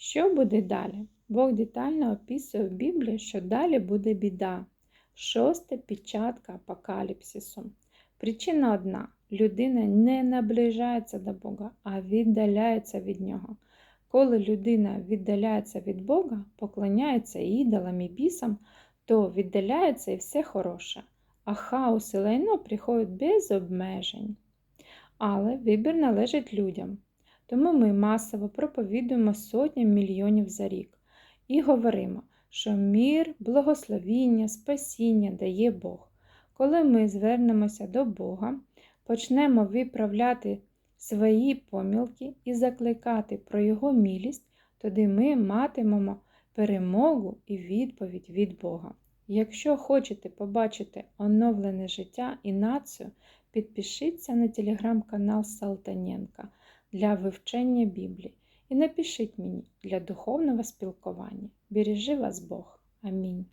Що буде далі? Бог детально описує в Біблії, що далі буде біда. Шоста печатка апокаліпсису. Причина одна: людина не наближається до Бога, а віддаляється від Нього. Коли людина віддаляється від Бога, поклоняється ідолам і бісам, то віддаляється і все хороше, а хаос і лайно приходять без обмежень. Але вибір належить людям. Тому ми масово проповідуємо сотням мільйонів за рік і говоримо, що мір, благословіння, спасіння дає Бог. Коли ми звернемося до Бога, почнемо виправляти свої помилки і закликати про Його милість, тоді ми матимемо перемогу і відповідь від Бога. Якщо хочете побачити оновлене життя і націю, підпишіться на телеграм-канал Салтаненка для вивчення Біблії і напишіть мені для духовного спілкування. Бережи вас Бог. Амінь.